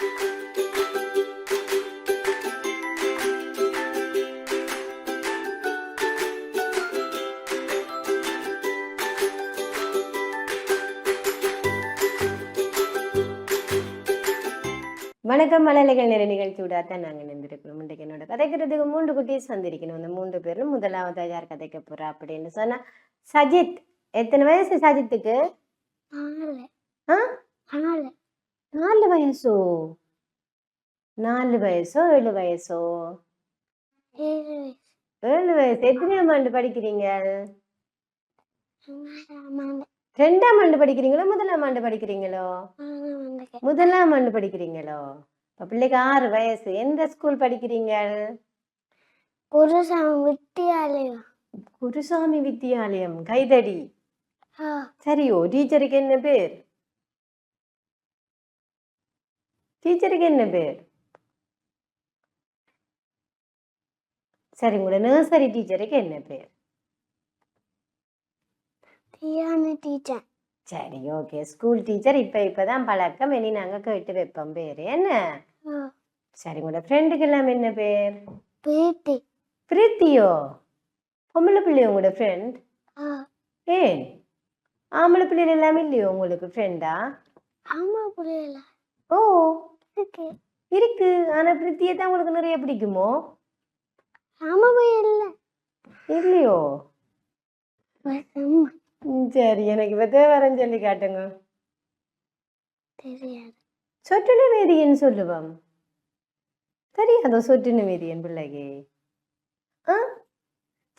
வணக்கம் மலைகள் நிற நிகழ்ச்சியோட தான் நாங்கள் நின்றுருக்கிறோம் இன்றைக்கு என்னோட கதைக்கிறதுக்கு மூன்று குட்டீஸ் வந்திருக்கணும். அந்த மூன்று பேரும் முதலாவது யார் கதைக்க போறா அப்படின்னு சொன்னா சஜித். எத்தனை வயசு சஜித்துக்கு? ஆ? நாலு வயசோ நாலு வயசோ ஏழு வயசோ ஏழு வயசு எத்தனையாம் ஆண்டு படிக்கிறீங்க ரெண்டாம் ஆண்டு படிக்கிறீங்களோ முதலாம் ஆண்டு படிக்கிறீங்களோ முதலாம் ஆண்டு படிக்கிறீங்களோ இப்ப பிள்ளைக்கு ஆறு வயசு எந்த ஸ்கூல் படிக்கிறீங்க குருசாமி வித்தியாலயம் குருசாமி வித்தியாலயம் கைதடி ஆ சரியோ டீச்சருக்கு என்ன பேர் டீச்சருக்கு என்ன பேர்? சரி உங்களோட நர்சரி டீச்சருக்கு என்ன பேர்? தியானி டீச்சர். சரி ஓகே ஸ்கூல் டீச்சர் இப்போ இப்பதான் பழக்கம். இனி நாங்க கேட்டு வைப்போம். பேர் என்ன? சரி உங்களோட ஃப்ரெண்டுக்கு எல்லாம் என்ன பேர்? பிரீத்தி. பிரீத்தியோ? பொம்பளை பிள்ளை உங்களோட ஃப்ரெண்ட் ஏன்? ஆம்பளை பிள்ளைகள் எல்லாம் இல்லையோ உங்களுக்கு ஃப்ரெண்டா ஆமா புரியல. ஓ இருக்கு. இருக்கு. ஆனா பிரித்தியை தான் உங்களுக்கு நிறைய பிடிக்குமோ? ஆமா புரியல இல்லையோ? சரி. எனக்கு இப்போ தேவரன்னு சொல்லி காட்டுங்க. தெரியாது. சொட்டு நிவேதியன்னு சொல்லுவோம். தெரியாதோ சொட்டு நிவேதியன் பிள்ளைக்கு ஆ?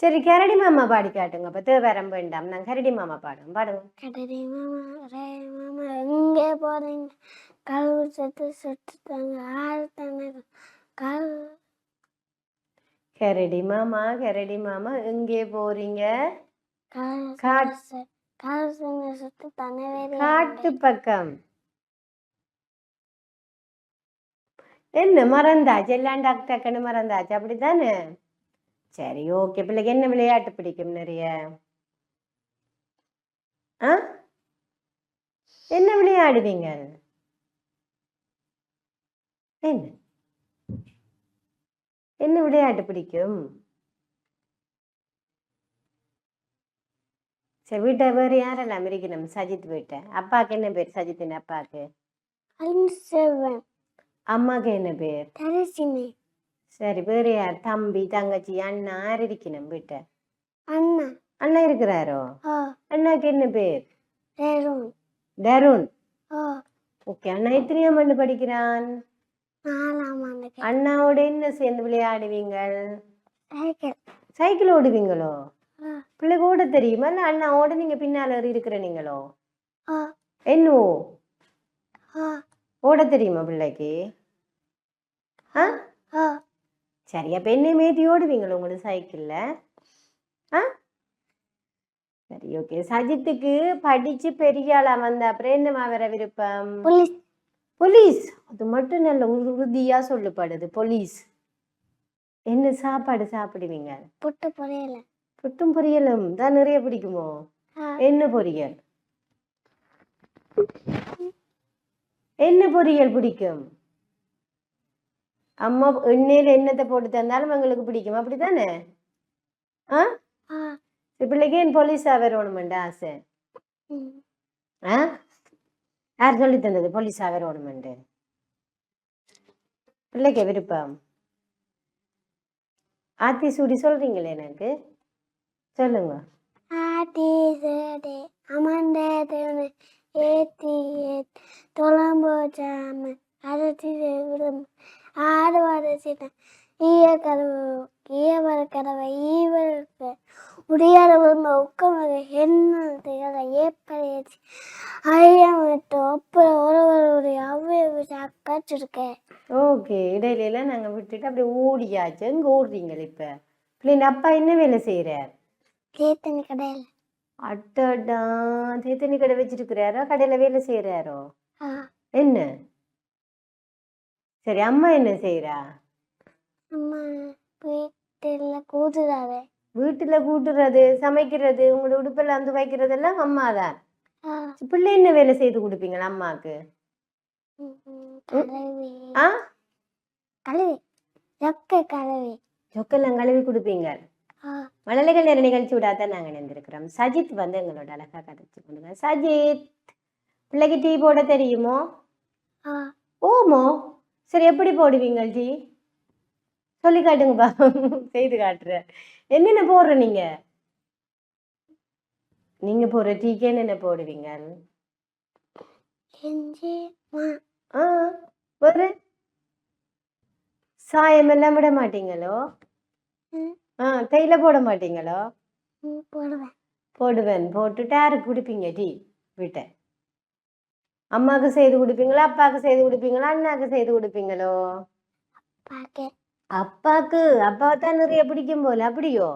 சரி கரடி மாமா பாடி காட்டுங்க. அப்போ தேவரம் வேண்டாம். நான் கரடி மாமா பாடுங்க பாடுங்க. கடரி மாமா மாமா எங்கே போறீங்க? கழுவு சத்து சுட்டு தாங்க ஆறு தானே கரடி மாமா கரடி மாமா எங்கே போறீங்க? காட்டு பக்கம். என்ன மறந்தாச்சு? எல்லாம் டக்கு டக்குன்னு மறந்தாச்சு? அப்படித்தானே? சரி ஓகே பிள்ளைக்கு என்ன விளையாட்டு பிடிக்கும் நிறைய? ஆ? என்ன விளையாடுவீங்க? என்ன? என்ன விளையாட்டு பிடிக்கும்? சரி வீட்டை வேறு யாரெல்லாம் இருக்கணும் சஜித் வீட்டை? அப்பாவுக்கு என்ன பேர்? சஜித்தின் அப்பாவுக்கு செவன் அம்மாவுக்கு என்ன பேர்? சரி வேறு யார்? தம்பி தங்கச்சி அண்ணா யார் இருக்கணும் வீட்டை? அண்ணா. அண்ணா இருக்கிறாரோ? அண்ணாக்கு என்ன பேர்? தருண். ஓ ஓகே அண்ணா எத்தனையாம் ஆண்டு படிக்கிறான்? அண்ணாவோட என்ன சேர்ந்து விளையாடுவீங்க? சைக்கிள். ஓடுவீங்களோ? ஓ பிள்ளைக்கு ஓட தெரியுமா? இல்லை அண்ணா ஓட நீங்க பின்னால இருக்கிற நீங்களோ? என்னவோ? ஓட தெரியுமா பிள்ளைக்கு? சரி அப்போ என்ன மேத்தி ஓடுவீங்களோ உங்களுக்கு சைக்கிளில்? ஆ? சரி ஓகே சஜித்துக்கு படிச்சு பெரிய ஆளா வந்த அப்புறம் என்னமா வர விருப்பம்? போலீஸ். அது மட்டும் நல்ல உறுதியா சொல்லப்படுது போலீஸ். என்ன சாப்பாடு சாப்பிடுவீங்க? புட்டு புரியல. புட்டும் பொரியலும். தான் நிறைய பிடிக்குமோ? என்ன பொரியல்? என்ன பொரியல் பிடிக்கும்? அம்மா எண்ணெயில் எண்ணத்தை போட்டு தந்தாலும் எங்களுக்கு பிடிக்கும். அப்படித்தானே? ஆ? பிள்ளைக்கு என் போலீஸா வரணுமெண்டு ஆசை? ஆ? யார் சொல்லி தந்தது? போலீஸா வரணுமெண்டு பிள்ளைக்கு விருப்பம். ஆத்தி சூடி சொல்றீங்களே எனக்கு? சொல்லுங்க. ஆத்தி சேடி அமர்ந்தே தேவனே ஏத்தி தொலம்போ தொழம்போ சாம அரைச்சி விடும் ஆடு வரைச்சிட்ட ஈய கதவு ஈய வர கதவை ஈவருக்கு உடையாத விரும்ப உக்கமாக என்ன திகழ ஏற்படையாச்சு ஐயம் விட்டு அப்புறம் ஒருவருடைய அவ்வையை விட்டு அக்காச்சிருக்கேன் ஓகே இடையில எல்லாம் நாங்க விட்டுட்டு அப்படியே ஓடியாச்சு. எங்க ஓடுறீங்களே இப்ப? பிள்ளைங்க அப்பா என்ன வேலை செய்யறார் கேத்தனி கடையில். அட்டடா தேத்தனி கடை வச்சிருக்கிறாரோ? கடையில வேலை செய்யறாரோ ஆ. என்ன? சரி அம்மா என்ன செய்யறா அம்மா வீட்டில் கூதுறாவே வீட்டுல கூட்டுறது சமைக்கிறது உங்களோட உடுப்பெல்லாம் துவைக்கிறதெல்லாம் அம்மா தான். பிள்ளை என்ன வேலை செய்து கொடுப்பீங்களா அம்மாக்கு? ஆ? கழுவி. கழுவி. சொக்கெல்லாம் கழுவி கொடுப்பீங்க? மழலைகள் நேர நிகழ்ச்சி விடாதான் நாங்கள் நினைந்திருக்கிறோம். சஜித் வந்து எங்களோட அழகா கதைச்சு கொடுங்க. சஜித் பிள்ளைக்கு டீ போட தெரியுமோ? ஓமோ சரி எப்படி போடுவீங்க டீ? சொல்லி காட்டுங்கப்பா. செய்து காட்டுறேன். என்னென்ன போடுற நீங்க? நீங்க போடுற டீக்கு என்னென்ன போடுவீங்க? ஆ ஒரு சாயம் எல்லாம் விட மாட்டீங்களோ. ஆ தேயிலை போட மாட்டீங்களோ? போடுவேன். போடுவேன். போட்டுட்டு யாருக்கு குடிப்பீங்க டீ வீட்டை. அம்மாவுக்கு செய்து கொடுப்பீங்களா? அப்பாவுக்கு செய்து கொடுப்பீங்களா? அண்ணாக்கு செய்து கொடுப்பீங்களோ? பாக்க அப்பாக்கு அப்பாவை தான் நிறைய பிடிக்கும் போல. அப்படியோ?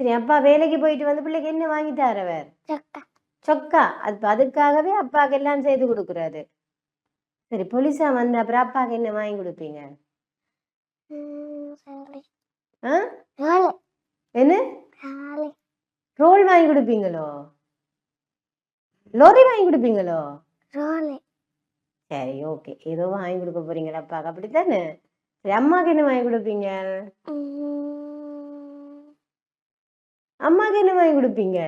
சரி அப்பா வேலைக்கு போயிட்டு வந்து பிள்ளைக்கு என்ன வாங்கி தரவர் சொக்கா. சொக்கா. அது அதுக்காகவே அப்பாவுக்கு எல்லாம் செய்து கொடுக்குறாரு. சரி போலீஸா வந்த அப்புறம் அப்பாவுக்கு என்ன வாங்கி கொடுப்பீங்க? என்ன? ராலு வாங்கி கொடுப்பீங்களோ? லோரி வாங்கி கொடுப்பீங்களோ? சரி ஓகே. ஏதோ வாங்கி கொடுக்க போறீங்களா அப்பாவுக்கு அப்படித்தானே? சரி அம்மாவுக்கு என்ன வாங்கி கொடுப்பீங்க? அம்மாவுக்கு என்ன வாங்கி கொடுப்பீங்க?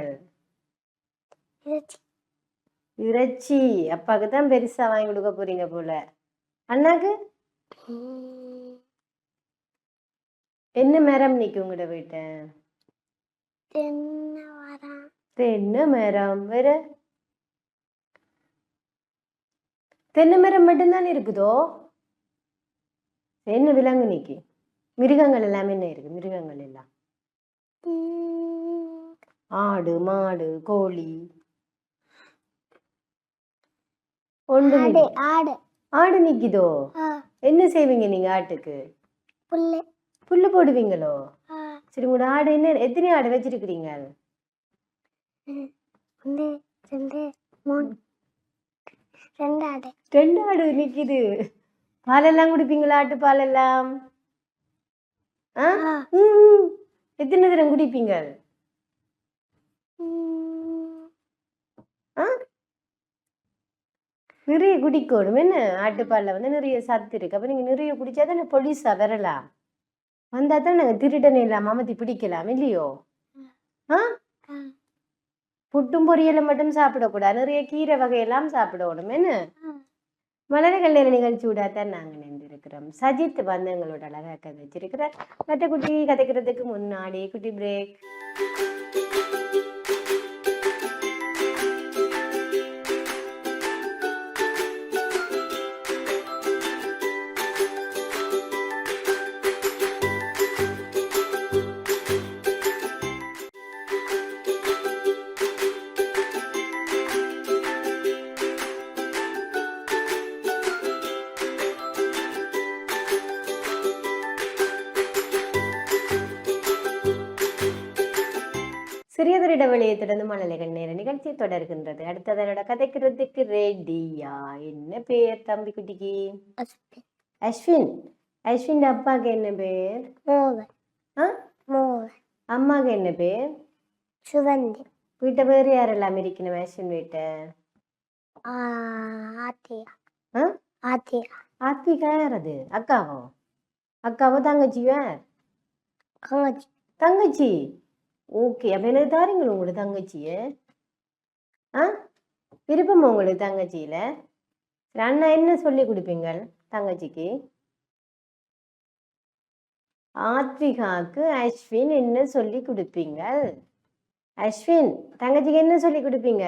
இறைச்சி. அப்பாவுக்கு தான் பெருசா வாங்கி கொடுக்க போறீங்க போல. அண்ணாக்கு? என்ன மரம் நிற்கும் உங்களோட வீட்டை தென்னை மரம். வேற? தென்னை மரம் மட்டும்தானே இருக்குதோ? என்ன விலங்கு நிக்கி? மிருகங்கள் எல்லாமே என்ன இருக்கு? மிருகங்கள் எல்லாம். ஆடு மாடு கோழி. ஒன்று ஆடு நிக்குதோ? என்ன செய்வீங்க நீங்க ஆட்டுக்கு? புல்லு. புல்லு போடுவீங்களோ? சரி உங்களோட ஆடு என்ன எத்தனை ஆடு வச்சிருக்கிறீங்க? ரெண்டு ஆடு நிக்குது. பாலெல்லாம் குடிப்பீங்களா? ஆட்டு பாலெல்லாம்? ஆ? ஆ. ம். எத்தனை தரம் குடிப்பீங்க? நிறைய குடிக்கணும். என்ன? ஆட்டுப்பாலில் வந்து நிறைய சத்து இருக்கு. அப்போ நீங்கள் நிறைய குடிச்சா தானே பொலிசா வரலாம். வந்தால் தான் நாங்கள் திருடனை இல்லாம அமர்த்தி பிடிக்கலாம் இல்லையோ? ஆ? புட்டும் பொரியலை மட்டும் சாப்பிடக்கூடாது. நிறைய கீரை வகையெல்லாம் சாப்பிடணும். என்ன. மலர்கள் நேர நிகழ்ச்சி தான் நாங்கள் நின்றிருக்கிறோம். சஜித் வந்து எங்களோட அழகாக கதைச்சிருக்கிறார். மற்ற குட்டி கதைக்கிறதுக்கு முன்னாடி குட்டி பிரேக் சிறியதொரு இடைவெளியை தொடர்ந்து மழலைகள் நேர நிகழ்ச்சி தொடர்கின்றது. அடுத்ததனோட கதைக்கிறதுக்கு ரெடியா? என்ன பேர் தம்பி குட்டிக்கு? அஸ்வின். அஸ்வின். அப்பாவுக்கு என்ன பேர்? மோகன். அம்மாவுக்கு என்ன பேர்? சுவந்தி வீட்டை பேர் யாரெல்லாம் இருக்கணும் அஸ்வின் வீட்டை? ஆத்தியா. ஆத்தியா. ஆத்விகா யார் அது அக்காவோ? அக்காவோ தங்கச்சியோ? யார் கங்கச்சி தங்கச்சி? ஓகே. அப்போ எனக்கு தாரீங்களா உங்களோட தங்கச்சியை? ஆ? விருப்பமா உங்களுக்கு தங்கச்சியில்? அண்ணா என்ன சொல்லி கொடுப்பீங்க தங்கச்சிக்கு? ஆத்விகாக்கு அஸ்வின் என்ன சொல்லி கொடுப்பீங்க அஸ்வின் தங்கச்சிக்கு என்ன சொல்லி கொடுப்பீங்க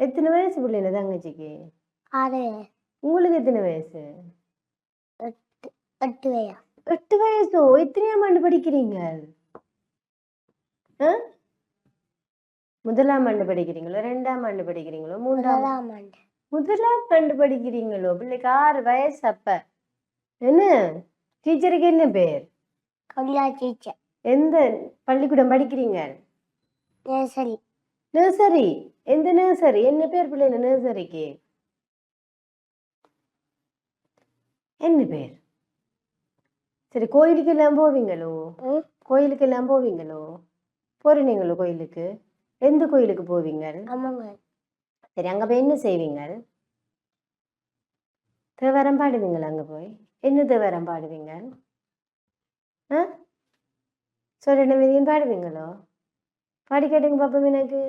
எத்தனை வயசு பிள்ளைல தங்கச்சிக்கு? ஆறு. உங்களுக்கு எத்தனை வயசு? எட்டு வயா எட்டு வயசோ? எத்தனையாம் ஆண்டு படிக்கிறீங்க? முதலாம் ஆண்டு படிக்கிறீங்களோ ரெண்டாம் ஆண்டு படிக்கிறீங்களோ மூன்றாம் ஆண்டு முதலாம் ஆண்டு. படிக்கிறீங்களோ பிள்ளைக்கு ஆறு வயசு அப்ப. என்ன? டீச்சருக்கு என்ன பேர்? கல்யா டீச்சர் எந்த பள்ளிக்கூடம் படிக்கிறீங்க? நேசரி நர்சரி எந்த நர்சரி என்ன பேர் பிள்ளைங்க நர்சரிக்கு என்ன பேர்? சரி கோயிலுக்கு எல்லாம் போவீங்களோ? கோயிலுக்கு எல்லாம் போவீங்களோ? போறீங்களோ கோயிலுக்கு? எந்த கோயிலுக்கு போவீங்க? ஆமாங்க. சரி அங்க போய் என்ன செய்வீங்க? தேவாரம் பாடுவீங்களா அங்கே போய்? என்ன தேவாரம் பாடுவீங்க? ஆ? சொல்லிட மீதியும் பாடுவீங்களோ? பாடி கேட்டுங்க பாப்போம் எனக்கு.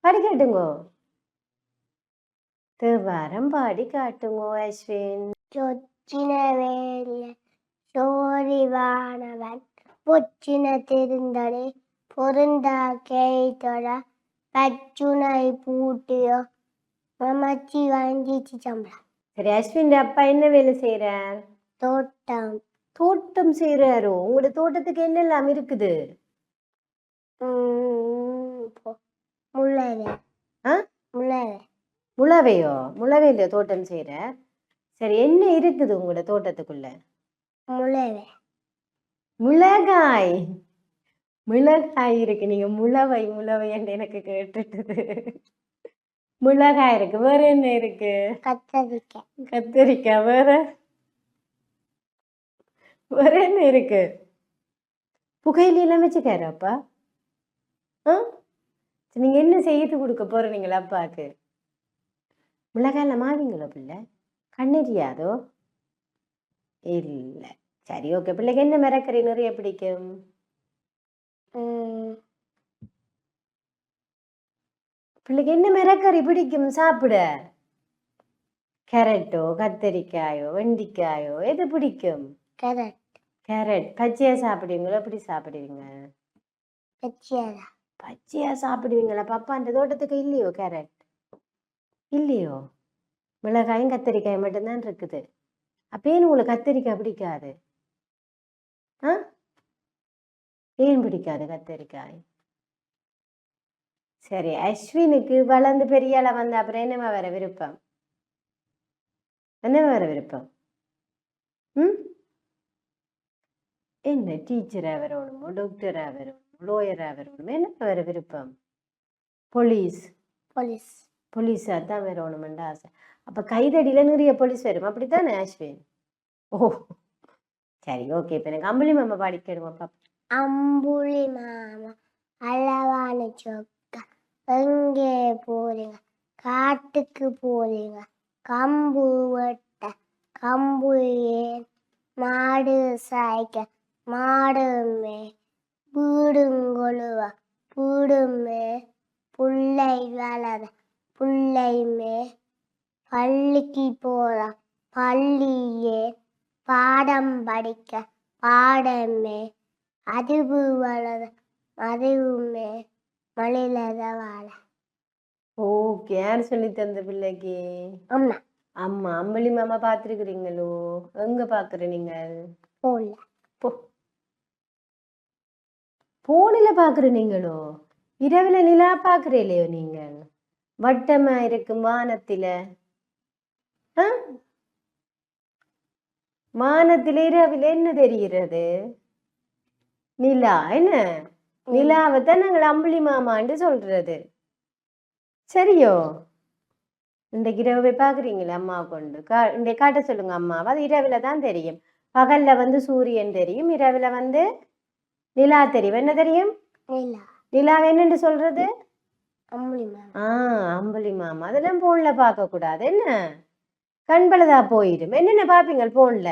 பாடி காட்டுங்கோ. தேவாரம் பாடி காட்டுங்கோ அஸ்வின் சொச்சின வேலிய சோழிவானவன் பொச்சின திருந்தனே பொருந்தா கேட்டோட பச்சுனை பூட்டியோ. மமச்சி வாங்கிச்சு சம்பளம். சரி அஸ்வின் அப்பா என்ன வேலை செய்கிறார் தோட்டம். தோட்டம் செய்கிறாரோ உங்களோட தோட்டத்துக்கு என்னெல்லாம் இருக்குது? முள்ளவே ஆ? முள்ளவே முளவையோ? முளவையில தோட்டம் செய்கிறார் சரி என்ன இருக்குது உங்களோட தோட்டத்துக்குள்ள? முள்ளவே மிளகாய். மிளகாய் இருக்கு. நீங்க முளவை முளவை என்று எனக்கு கேட்டுட்டது. மிளகாய் இருக்கு. வேற என்ன இருக்கு? கத்தரிக்காய் கத்திரிக்காய் வேற? வேற என்ன இருக்கு? புகையிலாம் வச்சுக்காரப்பா ஆ? நீங்க என்ன செய்து கொடுக்க போறீங்களா அப்பாக்கு மிளகாயில் மாவிங்களோ பிள்ளை? கண்ணெரியாதோ இல்லை. சரி ஓகே. பிள்ளைக்கு என்ன மிரக்கறி நிறைய பிடிக்கும்? பிள்ளைக்கு என்ன மிரக்கறி பிடிக்கும் சாப்பிட. கேரட்டோ கத்தரிக்காயோ வெண்டிக்காயோ எது பிடிக்கும்? கேரட் கேரட் பச்சையா சாப்பிடுவீங்களோ எப்படி சாப்பிடுவீங்க? பச்சியாரா பச்சையா சாப்பிடுவீங்களா? பாப்பா அந்த தோட்டத்துக்கு இல்லையோ கேரட் இல்லையோ? மிளகாயும் கத்தரிக்காயும் மட்டும்தான் இருக்குது. அப்பேன்னு உங்களுக்கு கத்தரிக்காய் பிடிக்காது ஆ ஏன் பிடிக்காது கத்தரிக்காய். சரி அஸ்வினுக்கு வளர்ந்து பெரிய ஆளா வந்த அப்புறம் என்னமா வர விருப்பம்? என்னமா வர விருப்பம்? ம்? என்ன டீச்சராக வரணுமோ டாக்டராக வரணும் லோயராக வரணும் என்ன வர விருப்பம்? போலீஸ். போலீஸ். போலீஸாக தான் வரணுமெண்டு ஆசை. அப்போ கைதடியில் நிறைய போலீஸ் வரும். அப்படித்தானே அஸ்வின்? ஓ சரி ஓகே இப்போ எனக்கு அம்பளி மாமா பாடிக்கிடுவோம் பாப்பா அம்புலி மாமா அளவான சொக்க எங்கே போறீங்க? காட்டுக்கு போறீங்க? கம்பு வெட்ட கம்பு ஏன்? மாடு சாய்க்க மாடுமே வீடுங்கொழுவ வீடுமே புள்ளை வளர புள்ளைமே பள்ளிக்கு போறான் பள்ளியே பாடம் படிக்க பாடமே அறிவு வளர அறிவுமே மலையில வாழ. ஓகே யார் சொல்லி தந்த பிள்ளைக்கு? அம்மா. அம்மா அம்பளி மாமா பார்த்துருக்குறீங்களோ? எங்கே பார்க்குற நீங்கள்? போல போ. போனில் பார்க்குற நீங்களோ? இரவில் நிலா பார்க்குறீலையோ நீங்கள்? வட்டமா இருக்கும் வானத்தில். வானத்தில் இரவில் என்ன தெரிகிறது? நிலா என்ன? நிலாவை தான் நாங்கள் அம்புலி மாமான்னு சொல்றது. சரியோ? இன்றைக்கு இரவு பார்க்குறீங்களா அம்மா கொண்டு? கா இன்றைக்கு காட்ட சொல்லுங்க அம்மாவை அது இரவில் தான் தெரியும். பகல்ல வந்து சூரியன் தெரியும். இரவில் வந்து நிலா தெரியும். என்ன தெரியும்? நிலா. நிலாவை என்னன்னு சொல்றது? அம்புலி மாமா. ஆ அம்புலி மாமா. அதெல்லாம் போன்ல பார்க்க கூடாது என்ன? கண்பலதா போயிடும். என்னென்ன பார்ப்பீங்க போன்ல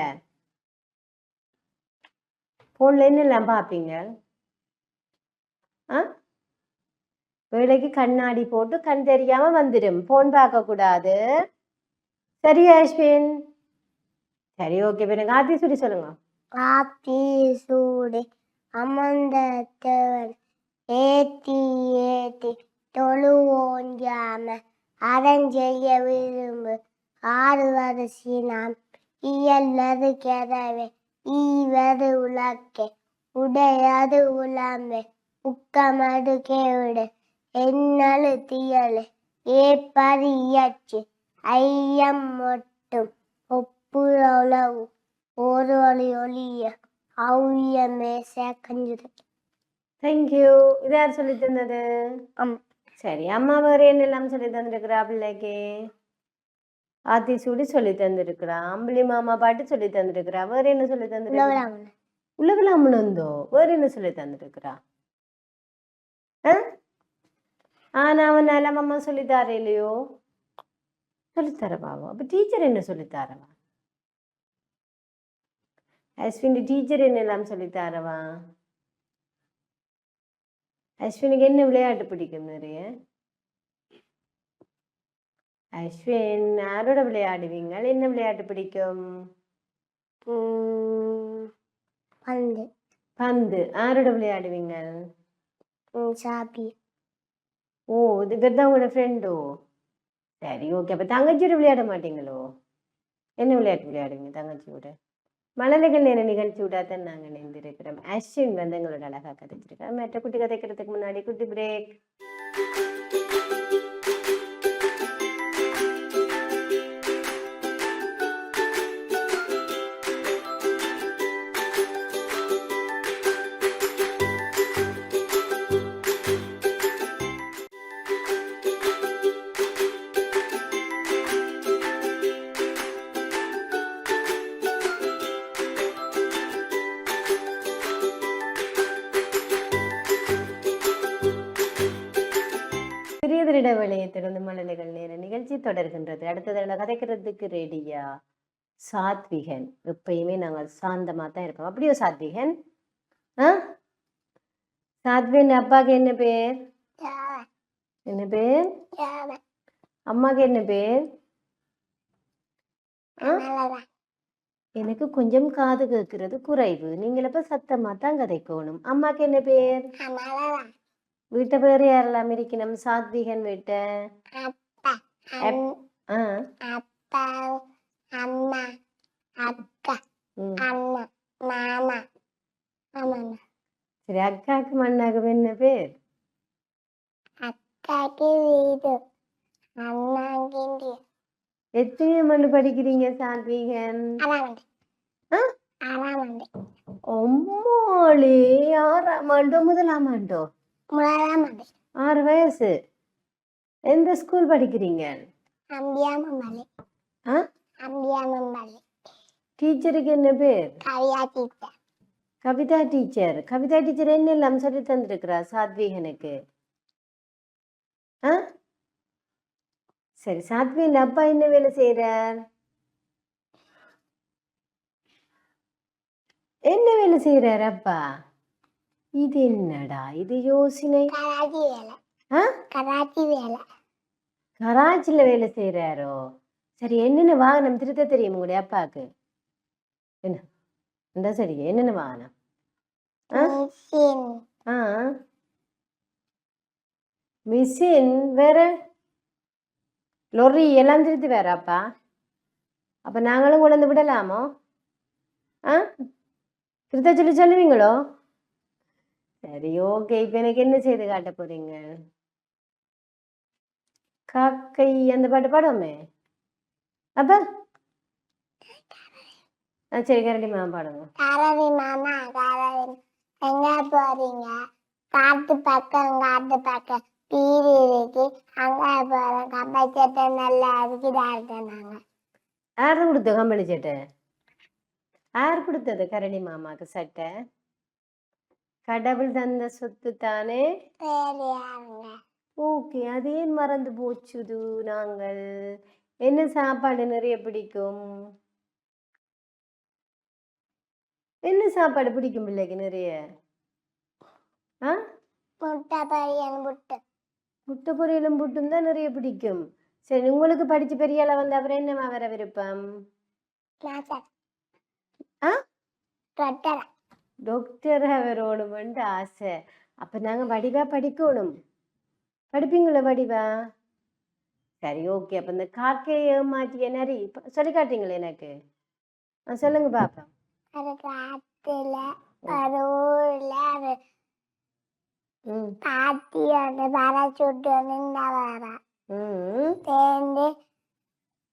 போன்ல என்னெல்லாம் பார்ப்பீங்க ஆ? வேலைக்கு கண்ணாடி போட்டு கண் தெரியாம வந்துடும் போன் பார்க்க கூடாது. சரி அஸ்வின் சரி ஓகே பிறகு காத்தி சுடி சொல்லுங்க. காத்தி சூடி அமந்த ஏத்தி ஏத்தி தொழுவோஞ்சாம அதன் செய்ய விரும்பு. ஆறுவது சீனாம் இயல்லது கெதவே ஈவது உலக்கே உடையது உலாமே உக்கமது கேவிடு என்னழு தியலு ஏப்பது இயச்சு ஐயம் மொட்டும் ஒப்புற உலவு ஒரு ஒளி ஒளிய அவ்வியமே சேக்கஞ்சுது. தேங்க்யூ இது யார் சொல்லி தந்தது? அம்மா சரி அம்மா வேறு என்னெல்லாம் சொல்லி தந்திருக்கிறா பிள்ளைக்கு? ஆத்தி சூடி சொல்லி தந்திருக்கிறா. அம்பளி மாமா பாட்டு சொல்லி தந்திருக்கிறா. வேற என்ன சொல்லி தந்திருக்கிறா? உலகலாமன உலகலாமனந்தோ வேற என்ன சொல்லி தந்திருக்கிறா? ஆனா அவன் நல்ல அம்மா சொல்லி தார இல்லையோ? சொல்லித்தரவாவோ அப்ப டீச்சர் என்ன சொல்லித்தாரவா அஸ்வின் டீச்சர் என்னெல்லாம் சொல்லித்தாரவா அஸ்வினுக்கு என்ன விளையாட்டு பிடிக்கும் நிறைய? அஸ்வின் யாரோட விளையாடுவீங்க என்ன விளையாட்டு பிடிக்கும்? பந்து. பந்து. யாரோட விளையாடுவீங்க ம், சாப்பி ஓ இது தான் உங்களோட ஃப்ரெண்டோ சரி ஓகே அப்போ தங்கச்சியோட விளையாட மாட்டீங்களோ? என்ன விளையாட்டு விளையாடுவீங்க தங்கச்சியோட? மழலைகள் நேர நிகழ்ச்சி விடாதான் நாங்கள் இணைந்திருக்கிறோம். அஸ்வின் வந்து எங்களோட அழகாக கதைச்சிருக்கோம் மற்ற குட்டி கதைக்கிறதுக்கு முன்னாடி குட்டி பிரேக் மழலைகள் நேர நிகழ்ச்சி தொடர்கின்றது. அடுத்ததில் கதைக்கிறதுக்கு ரெடியா சாத்விகன். எப்பயுமே நாங்கள் சாந்தமாக தான் இருப்போம். அப்படியோ சாத்விகன்? ஆ? சாத்விகன் அப்பாவுக்கு என்ன பேர்? என்ன பேர்? அம்மாவுக்கு என்ன பேர்? எனக்கு கொஞ்சம் காது கேட்கறது குறைவு. நீங்கள் இப்ப சத்தமா தான் கதைக்கணும். அம்மாக்கு என்ன பேர்? வீட்டை பேர் யாரெல்லாம் இருக்கணும்? சாத்விகன் வீட்டை. அப்பா அம்- ஆ. அப்பா அம்மா மாமா. ஆமாண்ணா சரி அக்காக்கு மண்ணாக்கு என்ன பேர்? அக்காக்கு வீடு. அண்ணாங்கிண்டி. எத்தனை மண்ணு படிக்கிறீங்க சாத்விகன்? அம்மாளே ஆறாம் ஆண்டோ முதலாம் ஆண்டோ? முதலாமண்டு ஆறு வயசு. எந்த ஸ்கூல் படிக்கிறீங்க? அம்பியாமம்பள்ளி ஆ அம்பியாமம்பள்ளி டீச்சருக்கு என்ன பேர் Kavya teacher Kavitha teacher Kavitha teacher என்னெல்லாம் சொல்லி தந்திருக்கிறா சாத்விகனுக்கு ஆ சரி சாத்விகன் அப்பா என்ன வேலை செய்கிறார் என்ன வேலை செய்கிறார் அப்பா இது என்னடா இது யோசனை கராச்சி வேலை ஆ கராச்சி வேலை கராச்சியில் வேலை செய்கிறாரோ சரி என்னென்ன வாகனம் திருத்த தெரியும் உங்களுடைய அப்பாவுக்கு என்ன? இந்த சரி என்னென்ன வாகனம்? ஆ? மிஷின். வேற. லொரி எல்லாம் திருத்தி வேறாப்பா அப்போ நாங்களும் கொண்டு விடலாமோ? ஆ? திருத்த சொல்லி சொல்லுவீங்களோ? சரி ஓகே. இப்போ எனக்கு என்ன செய்து காட்ட போறீங்க? காக்கை அந்த பாட்டு பாடுவோமே? அப்ப? ஆ சரி கரடி மாமா பாடுங்க. கரவி மாமா கரவி எங்க போறீங்க? காட்டு பக்கம் காட்டு பக்கம். வீடு இருக்கு. அங்க போறோம். கம்பை சட்டை நல்லா இருக்குதா நாங்க. யார் கொடுத்த கம்பளி சட்டை? யார் கொடுத்தது கரடி மாமாக்கு சட்டை? கடவுள் தந்த சொத்து தானே? ஓகே. அது ஏன் மறந்து போச்சுது நாங்கள்? என்ன சாப்பாடு நிறைய பிடிக்கும்? என்ன சாப்பாடு பிடிக்கும் பிள்ளைக்கு நிறைய? ஆ? முட்டை பையன் முட்டை. முட்டை பொரியலும் புட்டும் தான் நிறைய பிடிக்கும். சரி உங்களுக்கு படிச்சு பெரிய அளவு வந்து அப்புறம் என்னமா வர விருப்பம்? ஆ? டாக்டர். அவரோணுமெண்டு ஆசை. அப்போ நாங்கள் வடிவா படிக்கணும். படிப்பீங்களா வடிவா? சரி ஓகே. அப்போ இந்த காக்கையை ஏமாற்றிய நரி சொல்லி காட்டுங்களே எனக்கு? ஆ சொல்லுங்க பாப்பா. அது காத்துல ஒரு ஊர்ல ஒரு ம். பாட்டி ஒன்று வர சுட்டு ஒன்று வரா. ம். சேர்ந்து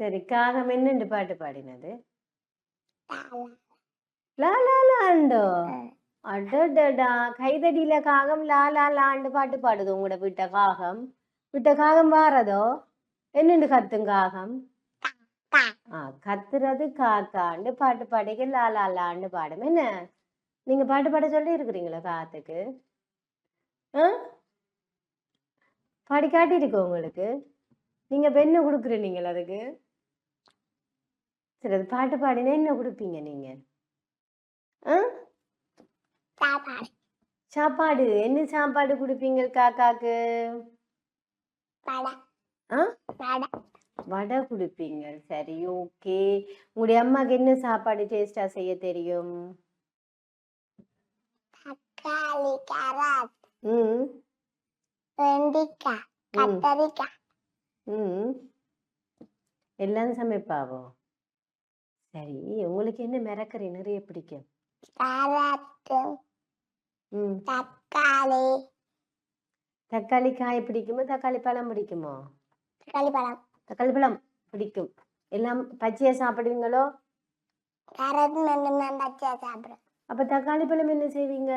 சரி காகம் என்னண்டு பாட்டு பாடினது? தாளா. லா லா லாண்டோ. அடடடா கைதடியில காகம் லா லா லாண்டு பாட்டு பாடுது. உங்களோட விட்ட காகம். விட்ட காகம் வாரதோ? என்னண்டு கத்தும் காகம். ஆ கத்துறது காக்காண்டு பாட்டு பாடிக்க லா லா லாண்டு பாடும். என்ன? நீங்க பாட்டு பாட சொல்லி இருக்கிறீங்களா காத்துக்கு? ஆ? பாடி காட்டியிருக்கு உங்களுக்கு. நீங்க இப்ப என்ன கொடுக்குறீங்க அதுக்கு? சரி அது பாட்டு பாடினா என்ன கொடுப்பீங்க நீங்க? ஆ? சாப்பாடு. சாப்பாடு. என்ன சாப்பாடு கொடுப்பீங்க காக்காக்கு? வடை. ஆ? வடை. வடை கொடுப்பீங்க சரி ஓகே. உங்களுடைய அம்மாக்கு என்ன சாப்பாடு டேஸ்டா செய்ய தெரியும்? தக்காளி கேரட் ம். வெண்டிக்காய் கத்தரிக்காய். ம். எல்லாம் சமைப்பாவோ? சரி உங்களுக்கு என்ன மிரக்கறி நிறைய பிடிக்கும்? கேரட்டு. ம். தக்காளி. தக்காளி காய் பிடிக்குமோ? தக்காளி பழம் பிடிக்குமோ? தக்காளி பழம். தக்காளி பழம் பிடிக்கும். எல்லாம் பச்சையா சாப்பிடுவீங்களோ? கேரட் மட்டும்தான் சாப்பிடும் அப்ப தக்காளி பழம் என்ன செய்வீங்க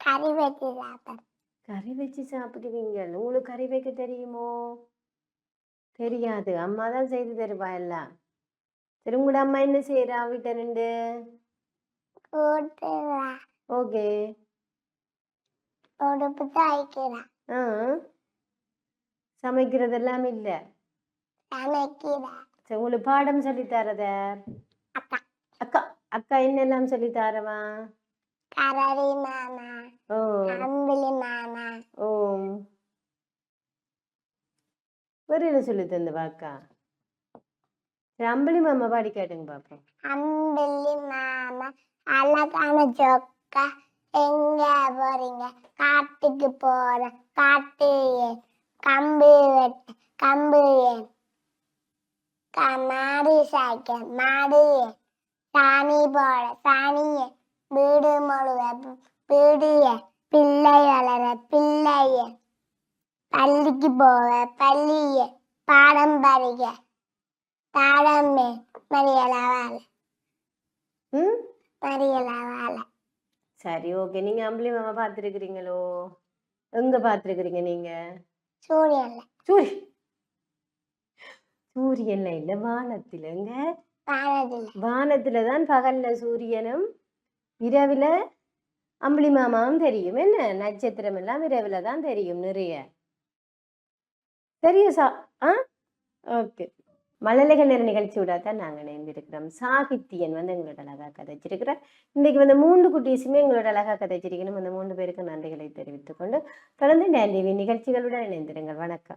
கறி வச்சு சாப்பிடும் கறி வச்சு சாப்பிடுவீங்க உங்களுக்கு கறி வைக்க தெரியுமோ? தெரியாது. அம்மா தான் செய்து தருவா எல்லாம். சரி உங்களோட அம்மா என்ன செய்யறா வீட்டை ரெண்டு? ஓகே. ஆ. சமைக்கிறதெல்லாம் இல்லை? உங்களுக்கு பாடம் சொல்லி தரத? அக்கா. அக்கா அக்கா என்னெல்லாம் சொல்லி தரவா? கரடி மாமா ஓ. அம்பிளி மாமா. ஓ. வேற என்ன சொல்லி தந்தவா அக்கா? ரம்பளி மாமா பாடி கேட்டுங்க பாப்போம். அம்பளி மாமா அழகான ஜோக்கா எங்க போறீங்க? காட்டுக்கு போற காட்டு கம்பு வெட்ட கம்பு ஏன்? மாடு சாய்க்க மாடு சாணி போட சாணிய வீடு முழுவ வீடிய பிள்ளை வளர பிள்ளைய பள்ளிக்கு போவ பள்ளிய பாடம் படிக்க பாடம் ஏன் மறியலாவால ம்? மறியலாவால சரி ஓகே. நீங்க அம்பளி மாமா பார்த்துருக்கிறீங்களோ? எங்க பார்த்துருக்கிறீங்க நீங்க? சூரியன்ல. சூரிய சூரியன்ல இல்ல வானத்திலங்க. வானதில்ல வானத்துல தான் பகல்ல சூரியனும் இரவுல அம்பளி மாமாவும் தெரியும். என்ன? நட்சத்திரம் எல்லாம் இரவுல தான் தெரியும் நிறைய. தெரியும் சா ஆ? ஓகே. மழலைகள் நேர நிகழ்ச்சியோட தான் நாங்கள் இணைந்திருக்கிறோம். சாகித்யன் வந்து எங்களோட அழகா கதைச்சிருக்கிறார். இன்னைக்கு வந்து மூன்று குட்டீஸுமே எங்களோட அழகா கதைச்சிருக்கணும். அந்த மூன்று பேருக்கு நன்றிகளை தெரிவித்துக் கொண்டு தொடர்ந்து டேண்டிவி நிகழ்ச்சிகளுடன் இணைந்திருங்கள். வணக்கம்.